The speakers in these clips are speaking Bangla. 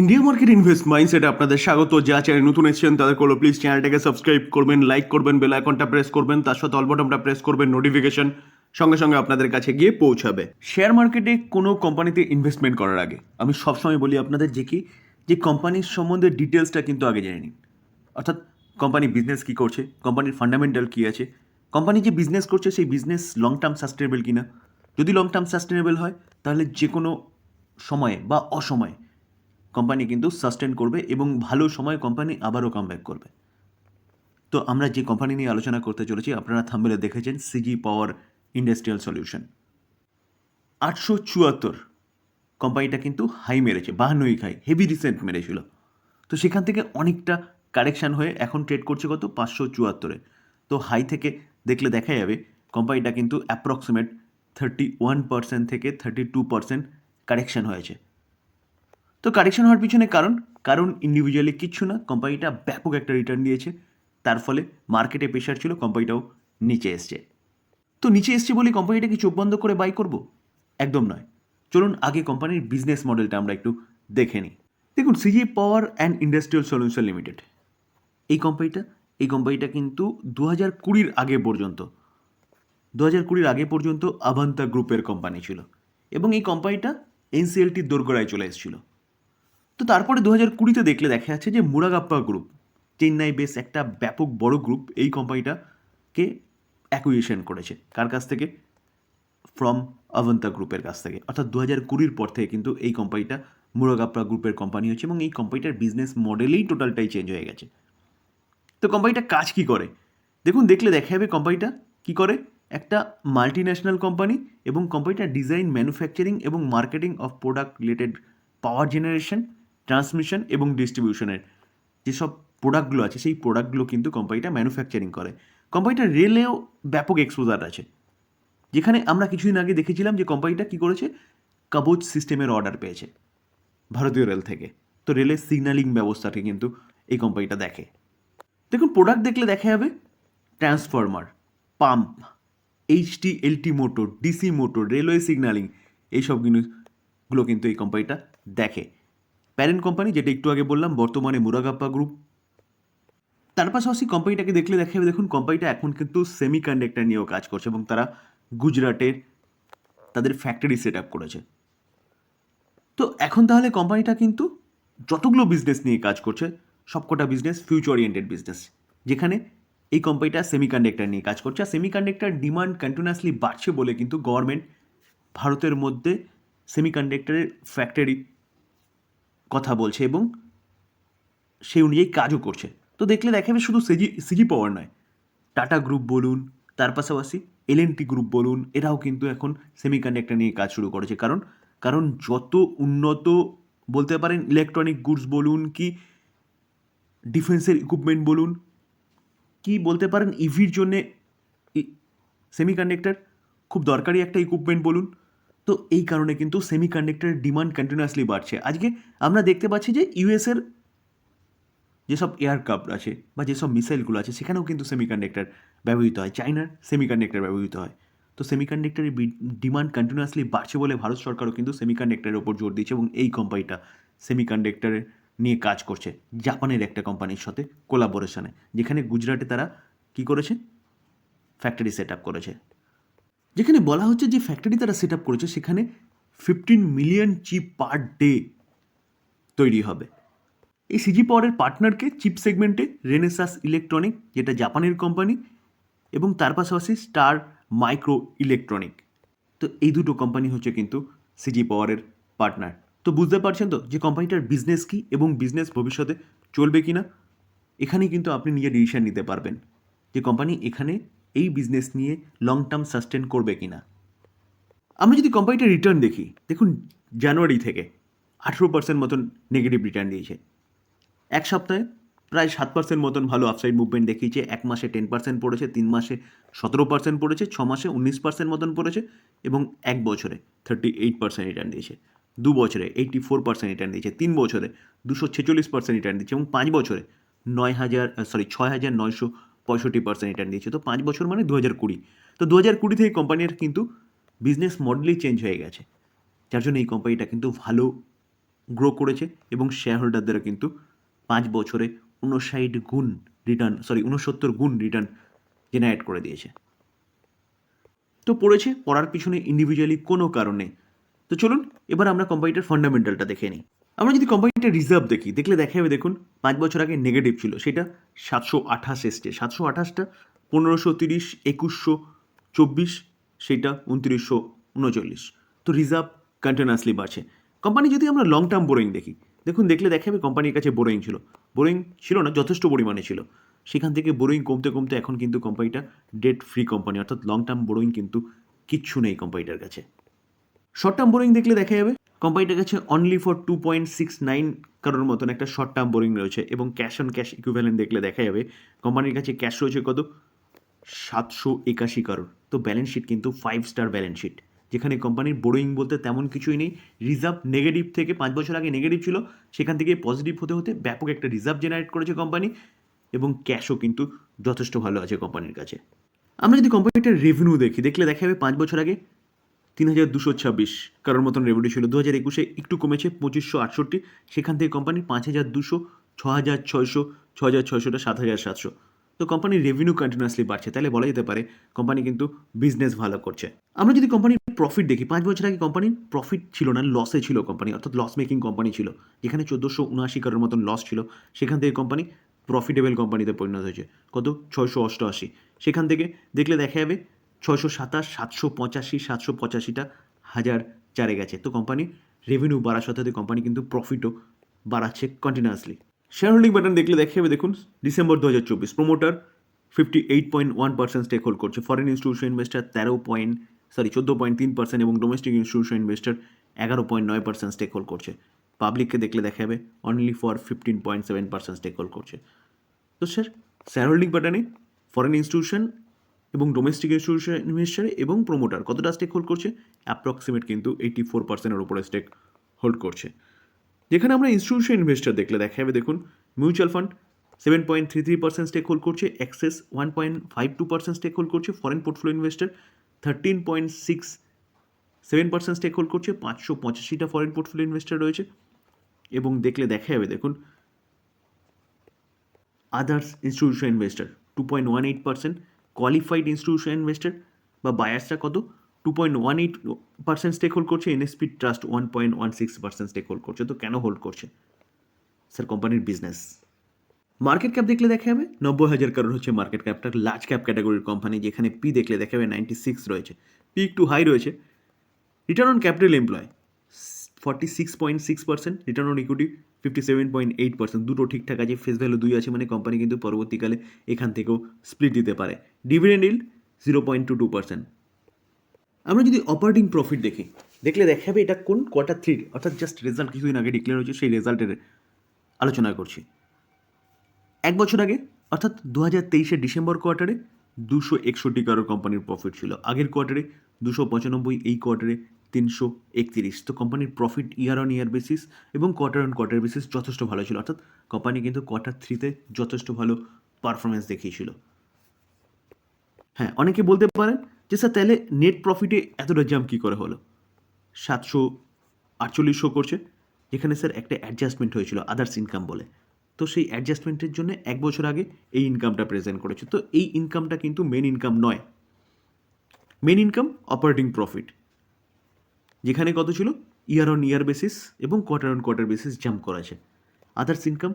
ইন্ডিয়া মার্কেট ইনভেস্ট মাইন্ডসেটে আপনাদের স্বাগত। যা চ্যানেল নতুন এসেছেন, তাদের করল প্লিজ চ্যানেলটাকে সাবস্ক্রাইব করবেন লাইক করবেন বেল আইকনটা প্রেস করবেন, তার সাথে অল বটনটা প্রেস করবেন নোটিফিকেশন সঙ্গে সঙ্গে আপনাদের কাছে গিয়ে পৌঁছাবে। শেয়ার মার্কেটে কোনো কোম্পানিতে ইনভেস্টমেন্ট করার আগে, আমি সবসময় বলি আপনাদের যে কি, যে কোম্পানির সম্বন্ধে ডিটেলসটা কিন্তু আগে জেনে নিন। অর্থাৎ কোম্পানি বিজনেস কী করছে কোম্পানির ফান্ডামেন্টাল কী আছে কোম্পানি যে বিজনেস করছে সেই বিজনেস লং টার্ম সাস্টেনেবল কিনা। যদি লং টার্ম সাস্টেনেবল হয়, তাহলে যে কোনো সময়ে বা অসময়ে কোম্পানি কিন্তু সাস্টেন করবে এবং ভালো সময় কোম্পানি আবারও কামব্যাক করবে। তো আমরা যে কোম্পানি নিয়ে আলোচনা করতে চলেছি, আপনারা থাম্বেলে দেখেছেন সিজি পাওয়ার ইন্ডাস্ট্রিয়াল সলিউশন আটশো চুয়াত্তর কোম্পানিটা কিন্তু হাই মেরেছে, বাহান্নই খাই হেভি রিসেন্ট মেরেছিল। তো সেখান থেকে অনেকটা কারেকশান হয়ে এখন ট্রেড করছে কত? পাঁচশো চুয়াত্তরে তো হাই থেকে দেখলে দেখা যাবে কোম্পানিটা কিন্তু অ্যাপ্রক্সিমেট থার্টি ওয়ান পার্সেন্ট থেকে থার্টি টু পার্সেন্ট কারেকশান হয়েছে। তো কারেকশন হওয়ার পিছনে কারণ কারণ ইন্ডিভিজুয়ালি কিচ্ছু না কোম্পানিটা ব্যাপক একটা রিটার্ন দিয়েছে। তার ফলে মার্কেটে প্রেশার ছিল কোম্পানিটাও নিচে এসছে। তো নিচে এসছে বলে কোম্পানিটা কি চোখ বন্ধ করে বাই করব? একদম নয়। চলুন আগে কোম্পানির বিজনেস মডেলটা আমরা একটু দেখে নিই। দেখুন CG power and industrial solution limited এই কোম্পানিটা এই কোম্পানিটা কিন্তু দু হাজার কুড়ির আগে পর্যন্ত দু হাজার কুড়ির আগে পর্যন্ত আভান্তা গ্রুপের কোম্পানি ছিল। এবং এই কোম্পানিটা এনসিএলটির দোরগোড়ায় চলে এসেছিল। তো তারপরে দু হাজার কুড়িতে দেখলে দেখা যাচ্ছে যে মুরাগাপ্পা গ্রুপ চেন্নাই বেস একটা ব্যাপক বড় গ্রুপ এই কোম্পানিটাকে অ্যাকুইশন করেছে। কার কাছ থেকে? ফ্রম অবন্তা গ্রুপের কাছ থেকে। অর্থাৎ দু হাজার কুড়ির পর থেকে কিন্তু এই কোম্পানিটা মুরাগাপ্পা গ্রুপের কোম্পানি হচ্ছে এবং এই কোম্পানিটার বিজনেস মডেলেই টোটালটাই চেঞ্জ হয়ে গেছে। তো কোম্পানিটা কাজ কি করে? দেখুন, দেখলে দেখা যাবে কোম্পানিটা কি করে? একটা মাল্টি ন্যাশনাল কোম্পানি এবং কোম্পানিটা ডিজাইন ম্যানুফ্যাকচারিং এবং marketing of product related power generation transmission এবং ডিস্ট্রিবিউশনের যেসব প্রোডাক্টগুলো আছে, সেই প্রোডাক্টগুলো কিন্তু কোম্পানিটা ম্যানুফ্যাকচারিং করে। কোম্পানিটা রেলেও ব্যাপক এক্সপোজার আছে। যেখানে আমরা কিছুদিন আগে দেখেছিলাম যে কোম্পানিটা কী করেছে? কাবচ সিস্টেমের অর্ডার পেয়েছে ভারতীয় রেল থেকে। তো রেলের সিগন্যালিং ব্যবস্থাকে কিন্তু এই কোম্পানিটা দেখে। দেখুন প্রোডাক্ট দেখলে দেখা যাবে transformer pump HT LT motor DC motor railway signalling এইসব জিনিসগুলো কিন্তু এই কোম্পানিটা দেখে। প্যারেন্ট কোম্পানি যেটা একটু আগে বললাম, বর্তমানে মুরাগাপ্পা গ্রুপ তার পাশাপাশি কোম্পানিটাকে দেখলে দেখা যাবে, দেখুন কোম্পানিটা এখন কিন্তু সেমি কন্ডাক্টর নিয়েও কাজ করছে এবং তারা গুজরাটের তাদের ফ্যাক্টরি সেট আপ করেছে। তো এখন তাহলে কোম্পানিটা কিন্তু যতগুলো বিজনেস নিয়ে কাজ করছে, সবকটা বিজনেস ফিউচার ওরিয়েন্টেড বিজনেস যেখানে এই কোম্পানিটা সেমিকন্ডাক্টর নিয়ে কাজ করছে। আর সেমিকন্ডাক্টর ডিমান্ড কন্টিনিউয়াসলি বাড়ছে বলে কিন্তু গভর্নমেন্ট ভারতের মধ্যে সেমিকন্ডাক্টরের ফ্যাক্টরি কথা বলছে এবং সেই অনুযায়ী কাজও করছে। তো দেখলে দেখা যাবে শুধু সিজি সিজি পাওয়ার নয়। টাটা গ্রুপ বলুন, তার পাশাপাশি এল গ্রুপ বলুন, এরাও কিন্তু এখন সেমিকন্ডাক্টর নিয়ে কাজ শুরু করেছে। কারণ কারণ যত উন্নত বলতে পারেন ইলেকট্রনিক গুডস বলুন কি ডিফেন্সের ইকুইপমেন্ট বলুন, কি বলতে পারেন ইভির জন্যে সেমিকন্ডাক্টর খুব দরকারি একটা ইকুইপমেন্ট বলুন। তো এই কারণে কিন্তু সেমিকন্ডাক্টরের ডিমান্ড কন্টিনিউয়াসলি বাড়ছে। আজকে আমরা দেখতে পাচ্ছি যে ইউএসের যেসব এয়ারক্রাফট আছে বা যেসব মিসাইলগুলো আছে, সেখানেও কিন্তু সেমিকন্ডাক্টর ব্যবহৃত হয়। চাইনার সেমিকন্ডাক্টর ব্যবহৃত হয়। তো সেমিকন্ডাক্টরের ডিমান্ড কন্টিনিউয়াসলি বাড়ছে বলে ভারত সরকারও কিন্তু সেমিকন্ডাক্টরের ওপর জোর দিচ্ছে এবং এই কোম্পানিটা সেমিকন্ডাক্টরের নিয়ে কাজ করছে। জাপানের একটা কোম্পানির সাথে কোলাবোরেশনে যেখানে গুজরাটে তারা কি করেছে? ফ্যাক্টরি সেট আপ করেছে। যেখানে বলা হচ্ছে যে ফ্যাক্টরি তারা সেট আপ করেছে, সেখানে fifteen million chip per day তৈরি হবে। এই সিজি পাওয়ারের পার্টনারকে চিপ সেগমেন্টে রেনেসাস ইলেকট্রনিক যেটা জাপানের কোম্পানি এবং তার পাশাপাশি স্টার মাইক্রো ইলেকট্রনিক তো এই দুটো কোম্পানি হচ্ছে কিন্তু সিজি পাওয়ারের পার্টনার তো বুঝতে পারছেন তো যে কোম্পানিটার বিজনেস কী এবং বিজনেস ভবিষ্যতে চলবে কি না এখানেই কিন্তু আপনি নিজে ডিসিশন নিতে পারবেন। যে কোম্পানি এখানে এই বিজনেস নিয়ে লং টার্ম সাস্টেন করবে কি না আমরা যদি কোম্পানিটার রিটার্ন দেখি, দেখুন জানুয়ারি থেকে আঠেরো পার্সেন্ট মতন নেগেটিভ রিটার্ন দিয়েছে। এক সপ্তাহে প্রায় সাত পার্সেন্ট মতন ভালো আপসাইড মুভমেন্ট দেখিয়েছে। এক মাসে টেন পার্সেন্ট পড়েছে, তিন মাসে সতেরো পার্সেন্ট পড়েছে, ছ মাসে উনিশ পার্সেন্ট মতন পড়েছে এবং এক বছরে থার্টি এইট পার্সেন্ট রিটার্ন দিয়েছে। দু বছরে এইটি ফোর পার্সেন্ট রিটার্ন দিয়েছে, তিন বছরে দুশো ছেচল্লিশ পার্সেন্ট রিটার্ন দিচ্ছে এবং পাঁচ বছরে নয় হাজার সরি ছয় হাজার নয়শো পঁয়ষট্টি পার্সেন্ট রিটার্ন দিয়েছে। তো পাঁচ বছর মানে দু হাজার কুড়ি। তো দু হাজার কুড়ি থেকে কোম্পানির কিন্তু বিজনেস মডেলই চেঞ্জ হয়ে গেছে। যার জন্য এই কোম্পানিটা কিন্তু ভালো গ্রো করেছে এবং শেয়ার হোল্ডারদেরও কিন্তু পাঁচ বছরে উনষাট গুণ রিটার্ন সরি উনসত্তর গুণ রিটার্ন জেনারেট করে দিয়েছে। তো পড়েছে, পড়ার পিছনে ইন্ডিভিজুয়ালি কোনো কারণে তো চলুন, এবার আমরা কোম্পানিটার ফান্ডামেন্টালটা দেখে নিই। আমরা যদি কোম্পানিটা রিজার্ভ দেখি, দেখলে দেখা যাবে দেখুন, পাঁচ বছর আগে নেগেটিভ ছিল, সেটা সাতশো আঠাশ এসছে। সাতশো আঠাশটা পনেরোশো তিরিশ, একুশশো চব্বিশ, সেটা উনত্রিশশো উনচল্লিশ। তো রিজার্ভ কন্টিনিউয়াসলি বাড়ছে। কোম্পানি যদি আমরা লং টার্ম বোরিং দেখি, দেখুন, দেখলে দেখা যাবে কোম্পানির কাছে বোরিং ছিল। বোরিং ছিল না, যথেষ্ট পরিমাণে ছিল। সেখান থেকে বোরিং কমতে কমতে এখন কিন্তু কোম্পানিটা ডেট ফ্রি কোম্পানি অর্থাৎ লং টার্ম বোরিং কিন্তু কিচ্ছু নেই কোম্পানিটার কাছে। শর্ট টার্ম বোরিং দেখলে দেখা যাবে কোম্পানিটার কাছে only for two point six nine crore মতন একটা শর্ট টার্ম বোরিং রয়েছে এবং ক্যাশ অন ক্যাশ ইকুইভ্যালেন্ট দেখলে দেখা যাবে। কোম্পানির কাছে ক্যাশ রয়েছে কত? সাতশো একাশি কারোর তো ব্যালেন্স শিট কিন্তু ফাইভ স্টার ব্যালেন্স শিট যেখানে কোম্পানির বোরোয়িং বলতে তেমন কিছুই নেই। রিজার্ভ নেগেটিভ থেকে পাঁচ বছর আগে নেগেটিভ ছিল। সেখান থেকে পজিটিভ হতে হতে ব্যাপক একটা রিজার্ভ জেনারেট করেছে কোম্পানি এবং ক্যাশও কিন্তু যথেষ্ট ভালো আছে কোম্পানির কাছে। আমরা যদি কোম্পানিটার রেভিনিউ দেখি, দেখলে দেখা যাবে পাঁচ বছর আগে তিন হাজার দুশো ছাব্বিশ কারোর মতন রেভিনিউ ছিল দু হাজার একুশে একটু কমেছে, পঁচিশশো আটষট্টি। সেখান থেকে কোম্পানি পাঁচ হাজার দুশো ছ হাজার ছয়শো ছ হাজার ছয়শোটা, সাত হাজার সাতশো। তো কোম্পানির রেভিনিউ কন্টিনিউয়াসলি বাড়ছে। তাহলে বলা যেতে পারে কোম্পানি কিন্তু বিজনেস ভালো করছে। আমরা যদি কোম্পানির প্রফিট দেখি, পাঁচ বছর আগে কোম্পানির প্রফিট ছিল না লসে ছিল কোম্পানি অর্থাৎ লস মেকিং কোম্পানি ছিল। যেখানে চোদ্দোশো উনআশি কারোর মতন লস ছিল, সেখান থেকে কোম্পানি প্রফিটেবল কোম্পানিতে পরিণত হয়েছে। কত? ছয়শো অষ্টআশি। সেখান থেকে দেখলে দেখা যাবে ছয়শো সাতাশ, সাতশো পঁচাশি, সাতশো পঁচাশিটা হাজার চারে গেছে। তো কোম্পানি রেভিনিউ বাড়ার সাথে কোম্পানি কিন্তু প্রফিটও বাড়াচ্ছে কন্টিনিউয়াসলি শেয়ার হোল্ডিং বাটন দেখলে দেখে যাবে দেখুন ডিসেম্বর দু হাজার চব্বিশ promoter fifty eight point one percent stake hold করছে। ফরেন ইনস্টিটিউশন ইনভেস্টার তেরো পয়েন্ট সরি চোদ্দ পয়েন্ট তিন পার্সেন্ট এবং ডোমেস্টিক ইনস্টিটিউশন ইনভেস্টার এগারো পয়েন্ট নয় পার্সেন্ট স্টেক হোল্ড করছে পাবলিককে দেখলে দেখা যাবে only for fifteen point seven percent stake hold করছে। তো স্যার শেয়ার হোল্ডিং বাটনে ফরেন ইনস্টিটিউশন এবং ডোমেস্টিক ইনভেস্টার এবং প্রোমোটার কতটা স্টেক হোল্ড করছে? অ্যাপ্রক্সিমেট কিন্তু এইটি ফোর পার্সেন্টের ওপরে স্টেক হোল্ড করছে। যেখানে আমরা ইনস্টিটিউশন ইনভেস্টার দেখলে দেখা যাবে দেখুন mutual fund seven point three three percent stake hold করছে Axis one point five two percent stake hold করছে foreign portfolio investor thirteen point six seven percent stake hold করছে, পাঁচশো পঁচাশিটা ফরেন পোর্টফোলিও ইনভেস্টার রয়েছে। এবং দেখলে দেখা যাবে দেখুন others institution investor two point one eight percent qualified institution investor বা বায়ার্সরা কত? Two point one eight percent stake hold করছে NSP trust one point one six percent stake hold করছে, তো কেন হোল্ড করছে? স্যার কোম্পানির বিজনেস মার্কেট ক্যাপ দেখলে দেখা যাবে নব্বই হাজার কারোর হচ্ছে মার্কেট ক্যাপটা লার্জ ক্যাপ ক্যাটাগরির কোম্পানি যেখানে পি দেখলে দেখা যাবে নাইনটি সিক্স রয়েছে। পি একটু হাই রয়েছে। Return on capital employ forty six point six percent return on equity fifty seven point eight percent দুটো ঠিকঠাক আছে ফেস ভ্যালু দুই আছে মানে কোম্পানি কিন্তু পরবর্তীকালে এখান থেকেও স্প্লিট দিতে পারে। Dividend yield zero point two two percent আমরা যদি অপারেটিং প্রফিট দেখি, দেখলে দেখা যাবে এটা কোন কোয়ার্টার থ্রি অর্থাৎ জাস্ট রেজাল্ট কিছুদিন আগে ডিক্লেয়ার হয়েছে, সেই রেজাল্টের আলোচনা করছি। এক বছর আগে, অর্থাৎ দু হাজার তেইশের ডিসেম্বর কোয়ার্টারে দুশো একষট্টি কারোর কোম্পানির প্রফিট ছিল। আগের কোয়ার্টারে দুশো পঁচানব্বই, এই কোয়ার্টারে তিনশো একত্রিশ। তো কোম্পানির profit year on year basis এবং কোয়ার্টার অন কোয়ার্টার বেসিস যথেষ্ট ভালো ছিল। অর্থাৎ কোম্পানি কিন্তু কোয়ার্টার থ্রিতে যথেষ্ট ভালো পারফরমেন্স দেখিয়েছিল। হ্যাঁ অনেকে বলতে পারেন যে, স্যার, তাহলে নেট প্রফিটে এতটা জাম্প কী করে হলো? সাতশো আটচল্লিশশো করছে, যেখানে স্যার একটা অ্যাডজাস্টমেন্ট হয়েছিল আদার্স ইনকাম বলে। তো সেই অ্যাডজাস্টমেন্টের জন্য এক বছর আগে এই ইনকামটা প্রেজেন্ট করেছে। তো এই ইনকামটা কিন্তু মেন ইনকাম নয়। মেন ইনকাম অপারেটিং প্রফিট যেখানে কত ছিল? ইয়ার অন ইয়ার বেসিস এবং quarter on quarter basis jump করেছে। আদার্স ইনকাম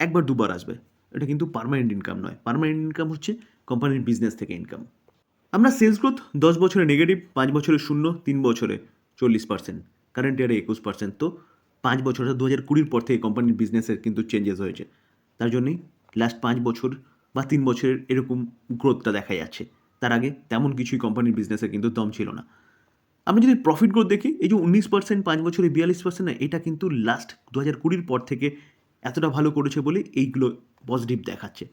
একবার দুবার আসবে। এটা কিন্তু পার্মানেন্ট ইনকাম নয়। পার্মানেন্ট ইনকাম হচ্ছে কোম্পানির বিজনেস থেকে ইনকাম আমরা সেলস গ্রোথ দশ বছরে নেগেটিভ পাঁচ বছরে শূন্য, তিন বছরে চল্লিশ পার্সেন্ট কারেন্ট ইয়ারে একুশ পার্সেন্ট তো পাঁচ বছর দু হাজার কুড়ির পর থেকে কোম্পানির বিজনেসের কিন্তু চেঞ্জেস হয়েছে। তার জন্যই লাস্ট পাঁচ বছর বা তিন বছরের এরকম গ্রোথটা দেখা যাচ্ছে। তার আগে তেমন কিছুই কোম্পানির বিজনেসের কিন্তু দম ছিল না। আমরা যদি প্রফিট গ্রোথ দেখি, এই যে উনিশ পার্সেন্ট পাঁচ বছরে বিয়াল্লিশ পার্সেন্ট এটা কিন্তু লাস্ট দু হাজার কুড়ির পর থেকে এতটা ভালো করেছে বলে এইগুলো পজিটিভ দেখাচ্ছে।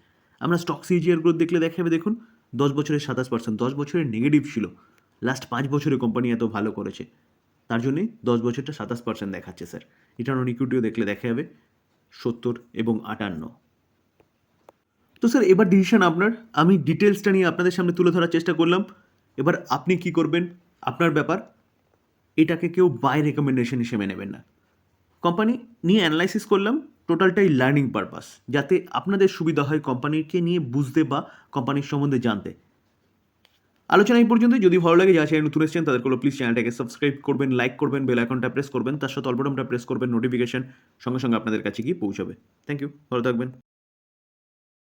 আমরা স্টক সিজিআর গ্রোথ দেখলে দেখাবে, দেখুন, দশ বছরের সাতাশ পার্সেন্ট দশ বছরের নেগেটিভ ছিল। লাস্ট পাঁচ বছরে কোম্পানি এত ভালো করেছে। তার জন্যই দশ বছরটা সাতাশ পার্সেন্ট দেখাচ্ছে স্যার রিটার্ন অন ইকুইটিও দেখলে দেখা যাবে সত্তর এবং আটান্ন। তো স্যার এবার ডিসিশন আপনার। আমি ডিটেলসটা নিয়ে আপনাদের সামনে তুলে ধরার চেষ্টা করলাম। এবার আপনি কি করবেন? আপনার ব্যাপার, এটাকে কেউ বাই রেকমেন্ডেশন হিসেবে নেবেন না। কোম্পানি নিয়ে অ্যানালাইসিস করলাম টোটালটাই লার্নিং পারপাস যাতে আপনাদের সুবিধা হয় কোম্পানিকে নিয়ে বুঝতে বা কোম্পানির সম্বন্ধে জানতে। আলোচনা এই পর্যন্ত যদি ভালো লাগে যা চ্যানেল নতুন এসেছেন তাদের কোনো প্লিজ চ্যানেলটাকে সাবস্ক্রাইব করবেন লাইক করবেন বেল আইকনটা প্রেস করবেন। তার সাথে অল্পটনটা প্রেস করবেন নোটিফিকেশন সঙ্গে সঙ্গে আপনাদের কাছে গিয়ে পৌঁছাবে। থ্যাংক ইউ ভালো থাকবেন।